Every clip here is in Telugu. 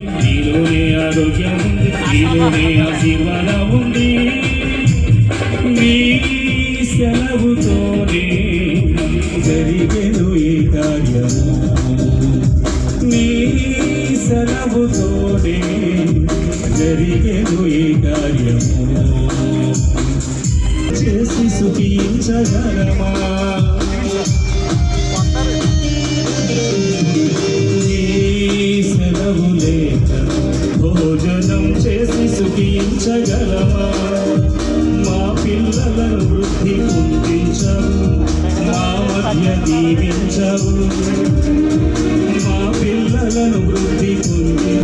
నీలోనే ఆరోగ్యం ఉంది నీలోనే ఆశీర్వాదం ఉంది. నీ సెలవుతోనే జరిగెను ఈ కార్యం. నీ సెలవుతోనే జరిగెను ఈ కార్యము చేసి సుఖించగలమా? భోజనం చేసి సుఖించగలమా? మా పిల్లలను వృద్ధి పొందించవు మా మధ్య దీవించవు మా పిల్లలను వృద్ధి పొంది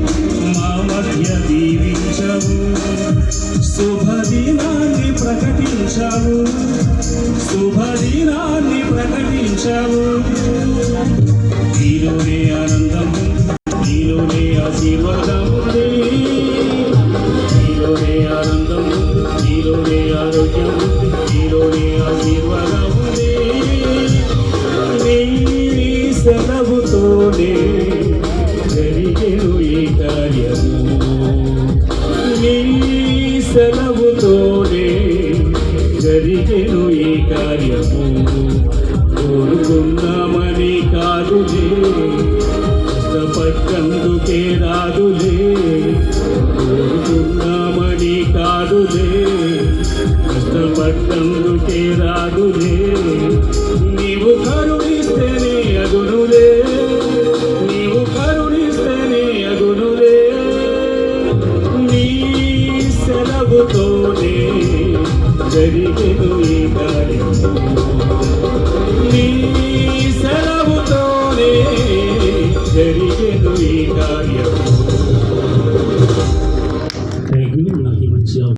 మా మధ్య దీవించవు శుభదినాన్ని ప్రకటించవు శుభదినాన్ని ప్రకటించవు నీలోనే ఆశీర్వాదం నీ సెలవుతోనే జరిగెను ఈ కార్యము. నీ సెలవుతోనే జరిగెను ఈ కార్యము. కోరుకున్నామని కాదులే కష్టపడ్డందుకే రాదులే. కోరుకున్నామని కాదులే. కష్టపడ్డందుకే రాదులే నీవు కరుణిస్తేనే అగునులే. నీవు కరుణిస్తేనే అగునులే. నీ సెలవుతోనే జరిగెను ఈ కార్యము నీ సెలవుతోనే జరిగెను ఈ కార్యము